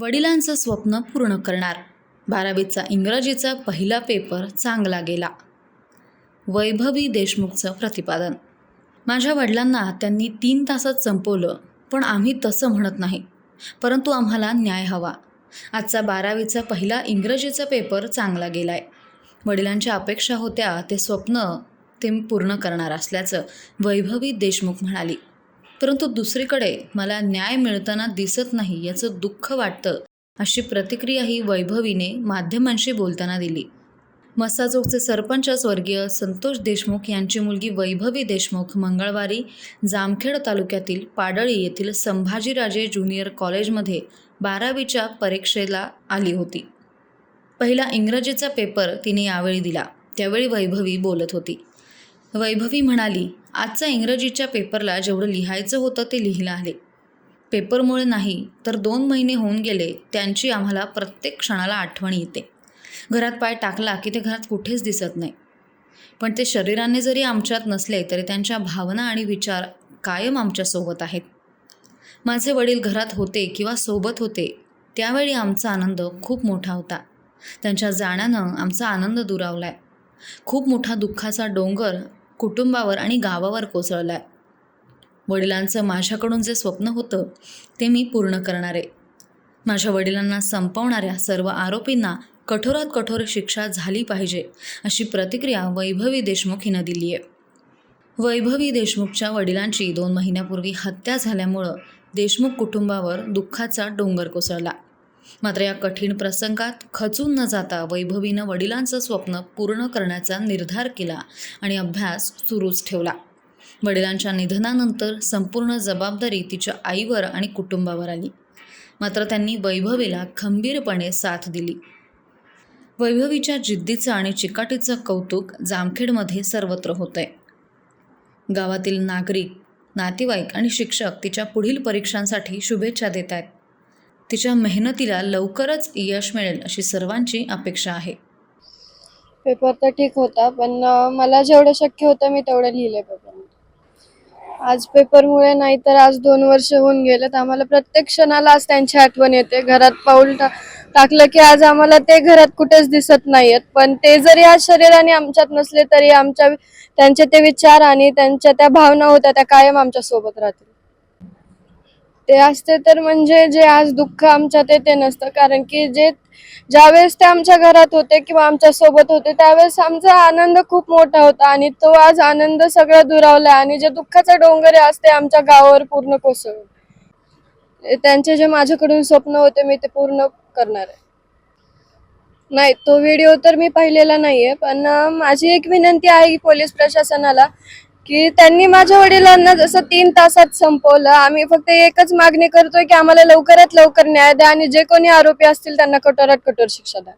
वडिलांचं स्वप्न पूर्ण करणार. बारावीचा इंग्रजीचा पहिला पेपर चांगला गेला. वैभवी देशमुखचं प्रतिपादन. माझ्या वडिलांना त्यांनी तीन तासात संपवलं पण आम्ही तसं म्हणत नाही. परंतु आम्हाला न्याय हवा. आजचा बारावीचा पहिला इंग्रजीचा पेपर चांगला गेलाय. वडिलांच्या अपेक्षा होत्या ते स्वप्न ते पूर्ण करणार असल्याचं वैभवी देशमुख म्हणाली. परंतु दुसरीकडे मला न्याय मिळताना दिसत नाही याचं दुःख वाटतं अशी प्रतिक्रियाही वैभवीने माध्यमांशी बोलताना दिली. मसाजोगचे सरपंच स्वर्गीय संतोष देशमुख यांची मुलगी वैभवी देशमुख मंगळवारी जामखेड तालुक्यातील पाडळी येथील संभाजीराजे ज्युनियर कॉलेजमध्ये बारावीच्या परीक्षेला आली होती. पहिला इंग्रजीचा पेपर तिने यावेळी दिला त्यावेळी वैभवी बोलत होती. वैभवी म्हणाली आजचा इंग्रजीच्या पेपरला जेवढं लिहायचं होतं ते लिहिलं आहे. पेपरमुळे नाही तर दोन महिने होऊन गेले त्यांची आम्हाला प्रत्येक क्षणाला आठवण येते. घरात पाय टाकला की ते घरात कुठेच दिसत नाही. पण ते शरीराने जरी आमच्यात नसले तरी त्यांच्या भावना आणि विचार कायम आमच्यासोबत आहेत. माझे वडील घरात होते किंवा सोबत होते त्यावेळी आमचा आनंद खूप मोठा होता. त्यांच्या जाण्यानं आमचा आनंद दुरावलाय. खूप मोठा दुःखाचा डोंगर कुटुंबावर आणि गावावर कोसळलाय. वडिलांचं माझ्याकडून जे स्वप्न होतं ते मी पूर्ण करणार. आहे माझ्या वडिलांना संपवणाऱ्या सर्व आरोपींना कठोरात कठोर शिक्षा झाली पाहिजे अशी प्रतिक्रिया वैभवी देशमुख हिनं दिली आहे वैभवी देशमुखच्या वडिलांची दोन महिन्यापूर्वी हत्या झाल्यामुळं देशमुख कुटुंबावर दुःखाचा डोंगर कोसळला. मात्र या कठीण प्रसंगात खचून न जाता वैभवीनं वडिलांचं स्वप्न पूर्ण करण्याचा निर्धार केला आणि अभ्यास सुरूच ठेवला. वडिलांच्या निधनानंतर संपूर्ण जबाबदारी तिच्या आईवर आणि कुटुंबावर आली. मात्र त्यांनी वैभवीला खंबीरपणे साथ दिली. वैभवीच्या जिद्दीचं आणि चिकाटीचं कौतुक जामखेडमध्ये सर्वत्र होतंय. गावातील नागरिक नातेवाईक आणि शिक्षक तिच्या पुढील परीक्षांसाठी शुभेच्छा देत आहेत तिच्या मेहनतीला लवकरच यश मिळेल अशी सर्वांची अपेक्षा आहे. पेपर तर ठीक होता पण मला जेवढं शक्य होतं मी तेवढं लिहिले पेपर आज पेपरमुळे नाही तर आज दोन वर्ष होऊन गेलेत. आम्हाला प्रत्येक क्षणाला आज त्यांची आठवण येते. घरात पाऊल टा टाकलं की आज आम्हाला ते घरात कुठेच दिसत नाहीयेत. पण ते जरी आज शरीराने आमच्यात नसले तरी आमच्या त्यांचे ते विचार आणि त्यांच्या त्या भावना होत्या त्या कायम आमच्यासोबत राहतील. ते असते तर म्हणजे जे आज दुःख आमच्या ते ते नसतं. कारण की जे ज्यावेळेस ते आमच्या घरात होते किंवा आमच्यासोबत होते त्यावेळेस आमचा आनंद खूप मोठा होता आणि तो आज आनंद सगळा दुरावला आणि जे दुःखाचा डोंगर आहे आज ते आमच्या गावावर पूर्ण कोसळून. त्यांचे जे माझ्याकडून स्वप्न होते मी ते पूर्ण करणार आहे. नाही तो व्हिडिओ तर मी पाहिलेला नाहीये पण माझी एक विनंती आहे की पोलीस प्रशासनाला की त्यांनी माझ्या वडिलांना जसं तीन तासात संपवलं आम्ही फक्त एकच मागणी करतोय की आम्हाला लवकरात लवकर न्याय द्या आणि जे कोणी आरोपी असतील त्यांना कठोरात कठोर शिक्षा द्या.